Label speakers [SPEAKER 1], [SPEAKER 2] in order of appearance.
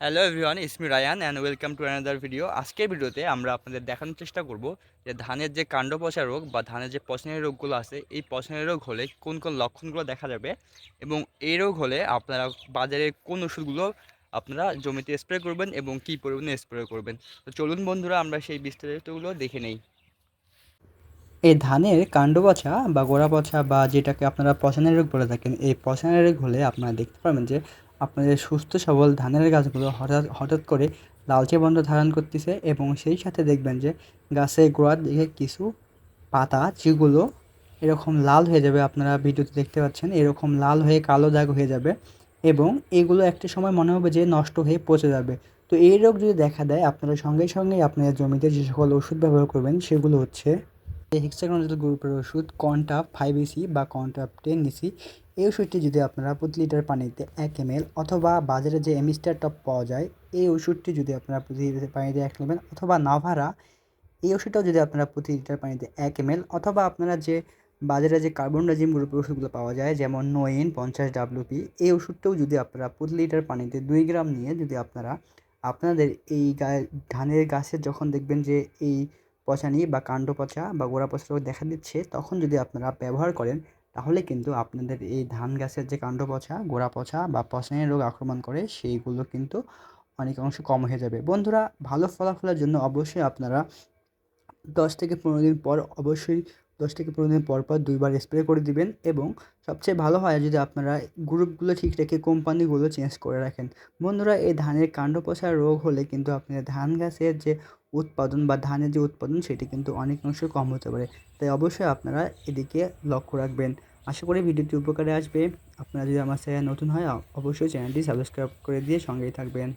[SPEAKER 1] Hello everyone it's me Rayan and welcome to another video আজকের ভিডিওতে আমরা আপনাদের দেখানোর চেষ্টা করব যে ধানের যে কাণ্ড পচা রোগ বা ধানের যে পচনের রোগগুলো আছে, এই পচনের রোগ হলে কোন কোন লক্ষণগুলো দেখা যাবে এবং এই রোগ হলে আপনারা বাজারে কোন ওষুধগুলো আপনারা জমিতে স্প্রে করবেন এবং কী পরিমাণে স্প্রে করবেন। তো চলুন বন্ধুরা, আমরা সেই বিস্তারিতগুলো দেখে নেই।
[SPEAKER 2] এই ধানের কাণ্ড পচা বা গোড়া পচা বা যেটাকে আপনারা পচানের রোগ বলে থাকেন, এই পচানের রোগ হলে আপনারা দেখতে পারবেন যে আপনাদের সুস্থ সবল ধানের গাছগুলো হঠাৎ হঠাৎ করে লালচে বন্ধ ধারণ করতেছে এবং সেই সাথে দেখবেন যে গাছের গোড়ার দিকে কিছু পাতা, যেগুলো এরকম লাল হয়ে যাবে, আপনারা ভিডিওতে দেখতে পাচ্ছেন, এরকম লাল হয়ে কালো দাগ হয়ে যাবে এবং এগুলো একটা সময় মনে হবে যে নষ্ট হয়ে পচে যাবে। তো এই রোগ যদি দেখা দেয়, আপনারা সঙ্গে সঙ্গেই আপনাদের জমিতে যে সকল ওষুধ ব্যবহার করবেন, সেগুলো হচ্ছে এই হেক্সাগোনাল গ্রুপের ওষুধ কন্টাপ ফাইভ ইসি বা কন্টাপ টেন ইসি এই ওষুধটি যদি আপনারা প্রতি লিটার পানিতে এক এম অথবা বাজারে যে এমিস্টার টপ পাওয়া যায়, এই ওষুধটি যদি আপনারা প্রতি লিটার পানিতে এক নেবেন অথবা নাভারা এই ওষুধটাও যদি আপনারা প্রতি লিটার পানিতে এক এম অথবা আপনারা যে বাজারে যে কার্বন ডাইজিম গ্রুপের ওষুধগুলো পাওয়া যায়, যেমন নোইন পঞ্চাশ ডাব্লিউপি এই ওষুধটাও যদি আপনারা প্রতি লিটার পানিতে দুই গ্রাম নিয়ে যদি আপনারা আপনাদের এই ধানের গাছের যখন দেখবেন যে এই পচানি বা কাণ্ড পচা বা গোড়া পচা রোগ দেখা দিচ্ছে, তখন যদি আপনারা ব্যবহার করেন, তাহলে কিন্তু আপনাদের এই ধান গাছের যে কাণ্ড পচা, গোড়া পচা বা পচানি রোগ আক্রমণ করে, সেইগুলো কিন্তু অনেকাংশে কম হয়ে যাবে। বন্ধুরা, ভালো ফলাফলের জন্য অবশ্যই আপনারা দশ থেকে পনেরো দিন পর অবশ্যই দশ থেকে পনেরো দিন পর পর দুইবার স্প্রে করে দিবেন এবং সবচেয়ে ভালো হয় যদি আপনারা গ্রুপগুলো ঠিক রেখে কোম্পানিগুলো চেঞ্জ করে রাখেন। বন্ধুরা, এই ধানের কাণ্ড পচা রোগ হলে কিন্তু আপনার ধান গাছের যে উৎপাদন বা ধানের যে উৎপাদন, সেটি কিন্তু অনেক অংশ কম হতে পারে। তাই অবশ্যই আপনারা এদিকে লক্ষ্য রাখবেন। আশা করি ভিডিওটি উপকারে আসবে। আপনারা যদি আমার চ্যানেল নতুন হয়, অবশ্যই চ্যানেলটি সাবস্ক্রাইব করে দিয়ে সঙ্গেই থাকবেন।